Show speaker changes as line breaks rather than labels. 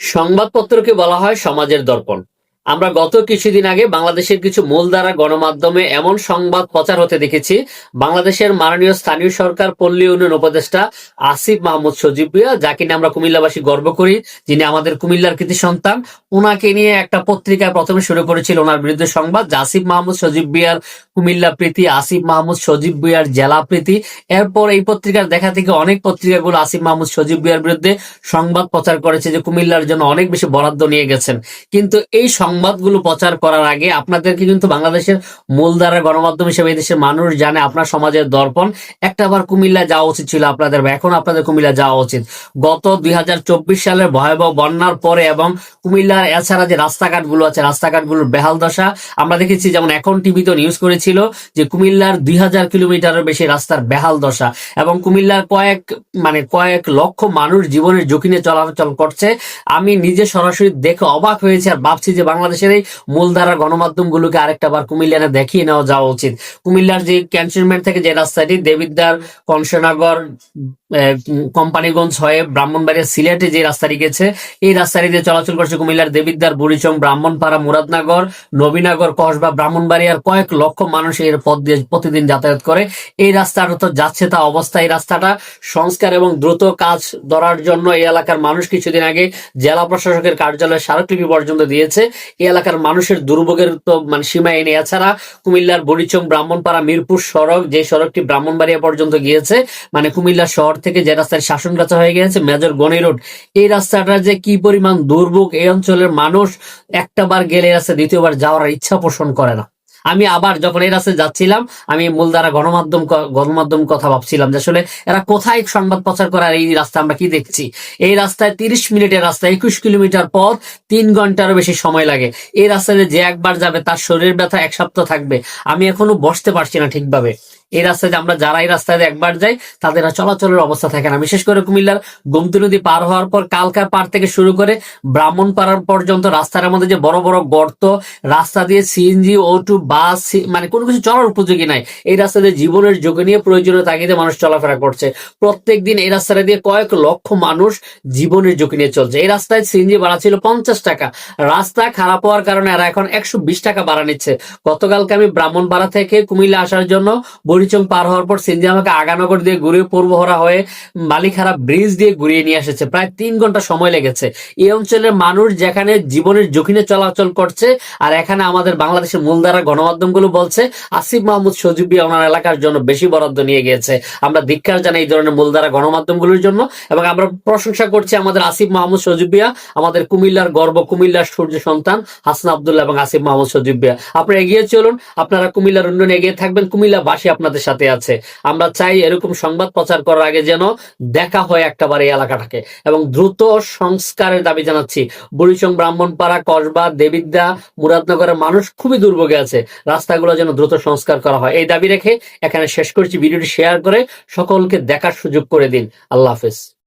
সংবাদপত্রকে বলা হয় সমাজের দর্পণ। আমরা গত কিছুদিন আগে বাংলাদেশের কিছু মূলধারা গণমাধ্যমে এমন সংবাদ প্রচার হতে দেখেছি। বাংলাদেশের মাননীয় স্থানীয় সরকার, পল্লী উন্নয়ন উপদেষ্টা আসিফ মাহমুদ সজীব ভুঁইয়া যাকে নিয়ে আমরা কুমিল্লাবাসী গর্ব করি, যিনি আমাদের কুমিল্লার কৃতি সন্তান। ওনাকে নিয়ে একটা পত্রিকায় প্রথমে শুরু করেছিল ওনার বিরুদ্ধে সংবাদ, যে আসিফ মাহমুদ সজীব ভুঁইয়ার কুমিল্লা প্রীতি, আসিফ মাহমুদ সজীব ভুঁইয়ার জেলা প্রীতি। এরপর এই পত্রিকার দেখা থেকে অনেক পত্রিকাগুলো আসিফ মাহমুদ সজীব ভুঁইয়ার বিরুদ্ধে সংবাদ প্রচার করেছে যে কুমিল্লার জন্য অনেক বেশি বরাদ্দ নিয়ে গেছেন। কিন্তু এই সংবাদগুলো প্রচার করার আগে আপনাদেরকে কিন্তু বাংলাদেশের মূলধারা গণমাধ্যম হিসেবে এই দেশের মানুষ জানে আপনার সমাজের দর্পণ। একটা বার কুমিল্লা যাওয়া উচিত ছিল আপনাদের এখন আপনাদের কুমিল্লা যাওয়া উচিত। গত দুই সালের ভয়াবহ বন্যার পরে এবং কুমিল্লার এছাড়া যে রাস্তাঘাটগুলো আছে, রাস্তাঘাটগুলোর বেহাল দশা, আমরা দেখেছি যেমন এখন টিভিতে নিউজ করেছিল যে কুমিল্লার দুই হাজার কিলোমিটারের বেশি রাস্তার বেহাল দশা এবং কুমিল্লার কয়েক মানে কয়েক লক্ষ মানুষ জীবনের ঝুঁকি নিয়ে চলাচল করছে। আমি নিজে সরাসরি দেখে অবাক হয়েছি আর ভাবছি যে বাংলাদেশের এই মূলধারা গণমাধ্যমগুলোকে আরেকটা বার কুমিল্লারে দেখিয়ে নেওয়া যাওয়া উচিত। কুমিল্লার যে ক্যান্টনমেন্ট থেকে যে রাস্তাটি দেবিদ্বার কংসনগর আহ, কোম্পানিগঞ্জ হয়ে ব্রাহ্মণবাড়িয়া সিলেটে যে রাস্তাটি গেছে, এই রাস্তাটি দিয়ে চলাচল করছে কুমিল্লার দেবিদ্বার, বুড়িচং, ব্রাহ্মণপাড়া, মুরাদনগর, নবীনগর, কসবা, ব্রাহ্মণবাড়িয়ার কয়েক লক্ষ মানুষ এর পথ দিয়ে প্রতিদিন যাতায়াত করে। এই রাস্তাটা তো যাচ্ছে তা অবস্থা এই রাস্তাটা সংস্কার এবং দ্রুত কাজ ধরার জন্য এই এলাকার মানুষ কিছুদিন আগে জেলা প্রশাসকের কার্যালয়ে স্মারকলিপি পর্যন্ত দিয়েছে। এই এলাকার মানুষের দুর্ভোগের তো মানে সীমা এনে এছাড়া কুমিল্লার বরিচং ব্রাহ্মণপাড়া, মিরপুর সড়ক, যে সড়কটি ব্রাহ্মণবাড়িয়া পর্যন্ত গিয়েছে মানে কুমিল্লা শহর থেকে যে রাস্তায় শাসনগাছা হয়ে গেছে মেজর গনি রোড, এই রাস্তাটা যে কি পরিমাণ দুর্ভোগ, এই অঞ্চলের মানুষ একটা বার গেলে রাস্তা দ্বিতীয়বার যাওয়ার ইচ্ছা পোষণ করে না। আমি আবার যখন এই রাস্তায় যাচ্ছিলাম, আমি মূলধারা গণমাধ্যম গণমাধ্যম কথা ভাবছিলাম যে আসলে এরা কোথায় সংবাদ প্রচার করার এই রাস্তা আমরা কি দেখছি? এই রাস্তায় তিরিশ মিনিটের রাস্তা, একুশ কিলোমিটার পথ, তিন ঘন্টারও বেশি সময় লাগে। এই রাস্তায় যে একবার যাবে, তার শরীর ব্যথা এক সপ্তাহ থাকবে। আমি এখনও বসতে পারছি না ঠিকভাবে। এই রাস্তায় আমরা যারা এই রাস্তায় একবার যাই, তাদের চলাচলের অবস্থা থাকে না। বিশেষ করে কুমিল্লার গোমতী নদী পার হওয়ার পর কালকার পার থেকে শুরু করে ব্রাহ্মণ পাড়ার পর্যন্ত রাস্তার মধ্যে যে বড় বড় গর্ত, রাস্তা দিয়ে সিএনজি ও টু বাস মানে কোনো কিছু চলার উপযোগী নাই। এই রাস্তা দিয়ে জীবনের যোগে নিয়ে প্রয়োজনীয় তাগিদে মানুষ চলাফেরা করছে। প্রত্যেক দিন এই রাস্তাটা দিয়ে কয়েক লক্ষ মানুষ জীবনের ঝুঁকি নিয়ে চলছে। এই রাস্তায় সিএনজি বাড়া ছিল পঞ্চাশ টাকা। রাস্তা খারাপ হওয়ার কারণে এরা এখন একশো বিশ টাকা বাড়া নিচ্ছে। গতকালকে আমি ব্রাহ্মণপাড়া থেকে কুমিল্লা আসার জন্য বরিচং পার হওয়ার পর সিএনজি আমাকে আগানগর দিয়ে ঘুরিয়ে পূর্বহরা হয়ে মালিখারা ব্রিজ দিয়ে ঘুরিয়ে নিয়ে এসেছে। প্রায় তিন ঘণ্টা সময় লেগেছে। এই অঞ্চলের মানুষ যেখানে জীবনের ঝুঁকি চলাচল করছে আর এখানে আমাদের বাংলাদেশের মূলধারা গণমাধ্যমগুলো বলছে, আসিফ মাহমুদ সজিবি ওনার এলাকার জন্য বেশি বরাদ্দ নিয়ে গিয়েছে। আমরা ধিক্কার জানাই এই ধরনের মূলধারা গণমাধ্যমগুলোর জন্য এবং আমরা প্রশংসা করছি আমাদের আসিফ মাহমুদ সজিবিয়া আমাদের কুমিল্লার গর্ব, কুমিল্লার সূর্য সন্তান হাসান আবদুল্লাহ এবং আসিফ মাহমুদ সজিবিয়া আপনারা এগিয়ে চলুন, আপনারা কুমিল্লার উন্নয়নে এগিয়ে থাকবেন, কুমিল্লাবাসী আপনাদের সাথে আছে। আমরা চাই এরকম সংবাদ প্রচার করার আগে যেন দেখা হয় একটাবার এই এলাকাটাকে। এবং দ্রুত সংস্কারের দাবি জানাচ্ছি। বুড়িচং, ব্রাহ্মণপাড়া, কসবা, দেবিদ্যা, মুরাদনগরের মানুষ খুবই দুর্ভোগে আছে। রাস্তাগুলো যেন দ্রুত সংস্কার করা হয়। এই দাবি রেখে এখানে শেষ করছি। ভিডিওটি শেয়ার করে সকলকে দেখার সুযোগ করে দিন। আল্লাহ হাফেজ।